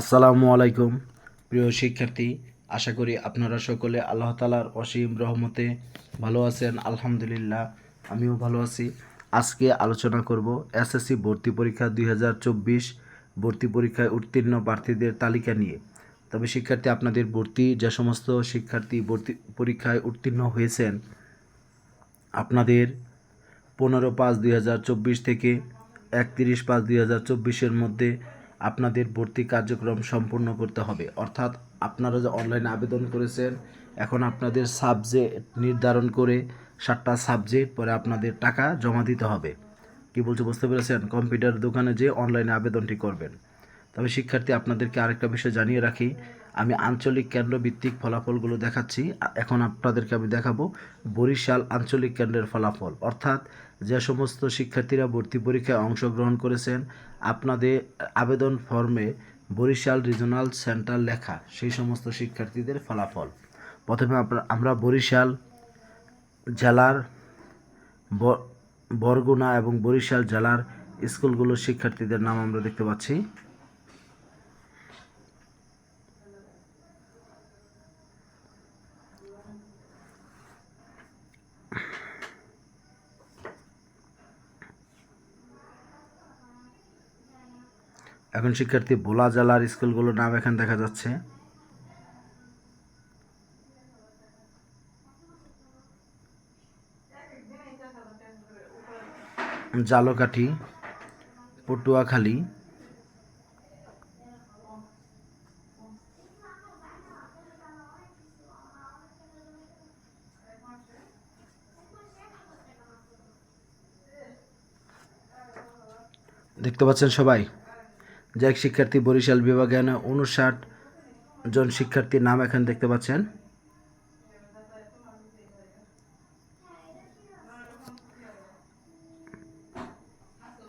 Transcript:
আসসালামু আলাইকুম, প্রিয় শিক্ষার্থী। আশা করি আপনারা সকলে আল্লাহ তালার অসীম রহমতে ভালো আছেন, আলহামদুলিল্লাহ, আমিও ভালো আছি। আজকে আলোচনা করব এসএসসি ভর্তি পরীক্ষা দুই হাজার চব্বিশ, ভর্তি পরীক্ষায় উত্তীর্ণ প্রার্থীদের তালিকা নিয়ে। তবে শিক্ষার্থী, আপনাদের ভর্তি যে সমস্ত শিক্ষার্থী ভর্তি পরীক্ষায় উত্তীর্ণ হয়েছেন, আপনাদের পনেরো পাঁচ দুই থেকে একত্রিশ পাঁচ দুই মধ্যে আপনাদের ভর্তি কার্যক্রম সম্পূর্ণ করতে হবে। অর্থাৎ আপনারা যে অনলাইনে আবেদন করেছেন, এখন আপনাদের সাবজেক্ট নির্ধারণ করে সাতটা সাবজেক্ট পরে আপনাদের টাকা জমা দিতে হবে। কি বলছে, বুঝতে পেরেছেন? কম্পিউটার দোকানে যে অনলাইনে আবেদনটি করবেন। তবে শিক্ষার্থী, আপনাদেরকে আরেকটা বিষয় জানিয়ে রাখি। আমি আঞ্চলিক কেন্দ্র ভিত্তিক ফলাফলগুলো দেখাচ্ছি। এখন আপনাদেরকে আমি দেখাবো বরিশাল আঞ্চলিক কেন্দ্রের ফলাফল। অর্থাৎ যে সমস্ত শিক্ষার্থীরা ভর্তি পরীক্ষায় অংশগ্রহণ করেছেন, আপনাদের আবেদন ফর্মে বরিশাল রিজনাল সেন্টার লেখা সেই সমস্ত শিক্ষার্থীদের ফলাফল। প্রথমে আমরা- বরিশাল জেলার বরগুনা এবং বরিশাল জেলার স্কুলগুলোর শিক্ষার্থীদের নাম আমরা দেখতে পাচ্ছি। এখন শিক্ষার্থী ভোলা জেলার স্কুলগুলোর নাম এখানে দেখা যাচ্ছে। জালকাঠি পটুয়াখালী দেখতে পাচ্ছেন সবাই? যে এক শিক্ষার্থী বরিশাল বিভাগে উনষাট জন শিক্ষার্থীর নাম এখানে দেখতে পাচ্ছেন।